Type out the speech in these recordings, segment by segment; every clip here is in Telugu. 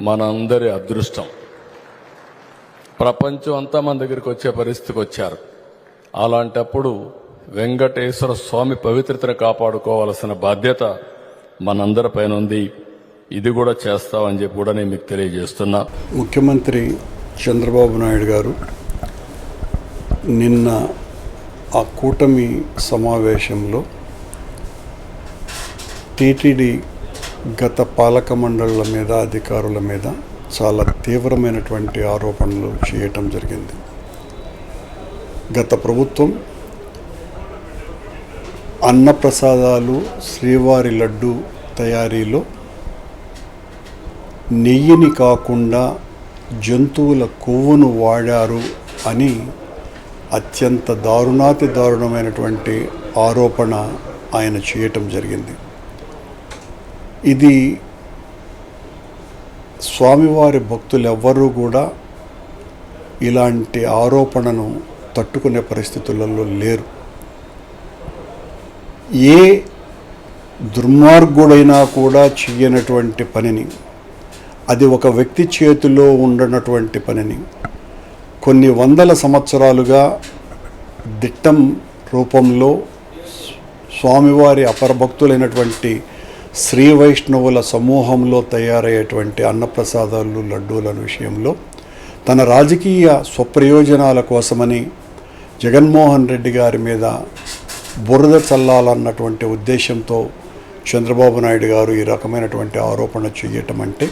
మనందరి అదృష్టం. ప్రపంచం అంతా మన దగ్గరికి వచ్చే పరిస్థితికి వచ్చారు. అలాంటప్పుడు వెంకటేశ్వర స్వామి పవిత్రతను కాపాడుకోవాల్సిన బాధ్యత మనందరిపైన ఉంది. ఇది కూడా చేస్తామని చెప్పి కూడా నేను మీకు తెలియజేస్తున్నా. ముఖ్యమంత్రి చంద్రబాబు నాయుడు గారు నిన్న ఆ కూటమి సమావేశంలో టీటీడీ గత పాలక మండళ్ళ మీద అధికారుల మీద చాలా తీవ్రమైనటువంటి ఆరోపణలు చేయటం జరిగింది. గత ప్రభుత్వం అన్నప్రసాదాలు శ్రీవారి లడ్డు తయారీలో నెయ్యిని కాకుండా జంతువుల కొవ్వును వాడారు అని అత్యంత దారుణాతి దారుణమైనటువంటి ఆరోపణ ఆయన చేయటం జరిగింది. ఇది స్వామివారి భక్తులు ఎవ్వరూ కూడా ఇలాంటి ఆరోపణను తట్టుకునే పరిస్థితులలో లేరు. ఏ దుర్మార్గుడైనా కూడా చేయనటువంటి పనిని అది ఒక వ్యక్తి చేతిలో ఉండనటువంటి పనిని కొన్ని వందల సంవత్సరాలుగా దిట్టం రూపంలో స్వామివారి అపరభక్తులైనటువంటి శ్రీ వైష్ణవుల సమూహంలో తయారయ్యేటువంటి అన్నప్రసాదాలు లడ్డూల విషయంలో తన రాజకీయ స్వప్రయోజనాల కోసమని జగన్మోహన్ రెడ్డి గారి మీద బురద చల్లాలన్నటువంటి ఉద్దేశంతో చంద్రబాబు నాయుడు గారు ఈ రకమైనటువంటి ఆరోపణ చేయటం అంటే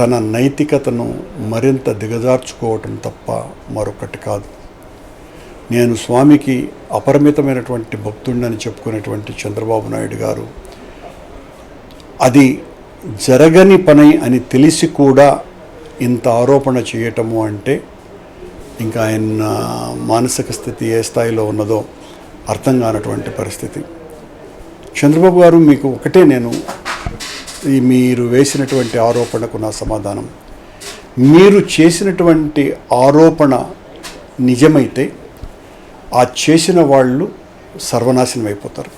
తన నైతికతను మరింత దిగజార్చుకోవటం తప్ప మరొకటి కాదు. నేను స్వామికి అపరిమితమైనటువంటి భక్తుడిని చెప్పుకునేటువంటి చంద్రబాబు నాయుడు గారు అది జరగని పని అని తెలిసి కూడా ఇంత ఆరోపణ చేయటము అంటే ఇంకా ఆయన మానసిక స్థితి ఏ స్థాయిలో ఉన్నదో అర్థం కానటువంటి పరిస్థితి. చంద్రబాబు గారు మీకు ఒకటే నేను మీరు వేసినటువంటి ఆరోపణకు నా సమాధానం. మీరు చేసినటువంటి ఆరోపణ నిజమైతే ఆ చేసిన వాళ్ళు సర్వనాశనం అయిపోతారు.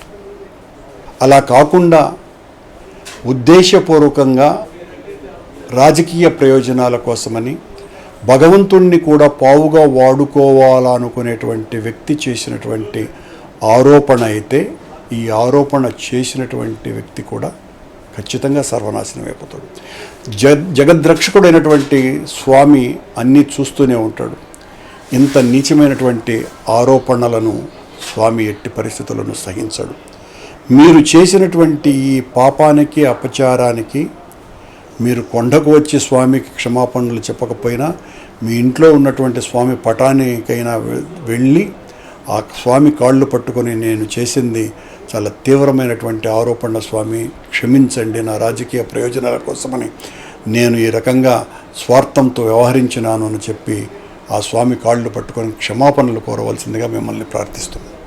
అలా కాకుండా ఉద్దేశపూర్వకంగా రాజకీయ ప్రయోజనాల కోసమని భగవంతుణ్ణి కూడా పావుగా వాడుకోవాలనుకునేటువంటి వ్యక్తి చేసినటువంటి ఆరోపణ అయితే ఈ ఆరోపణ చేసినటువంటి వ్యక్తి కూడా ఖచ్చితంగా సర్వనాశనం అయిపోతాడు. జ జగద్రక్షకుడైనటువంటి స్వామి అన్నీ చూస్తూనే ఉంటాడు. ఇంత నీచమైనటువంటి ఆరోపణలను స్వామి ఎట్టి పరిస్థితులను సహించడు. మీరు చేసినటువంటి ఈ పాపానికి అపచారానికి మీరు కొండకు వచ్చి స్వామికి క్షమాపణలు చెప్పకపోయినా మీ ఇంట్లో ఉన్నటువంటి స్వామి పటానికైనా వెళ్ళి ఆ స్వామి కాళ్ళు పట్టుకొని నేను చేసింది చాలా తీవ్రమైనటువంటి ఆరోపణ స్వామి. క్షమించండి నా రాజకీయ ప్రయోజనాల కోసమని నేను ఈ రకంగా స్వార్థంతో వ్యవహరించినాను అని చెప్పి ఆ స్వామి కాళ్ళు పట్టుకొని క్షమాపణలు కోరవలసిందిగా మిమ్మల్ని ప్రార్థిస్తున్నాను.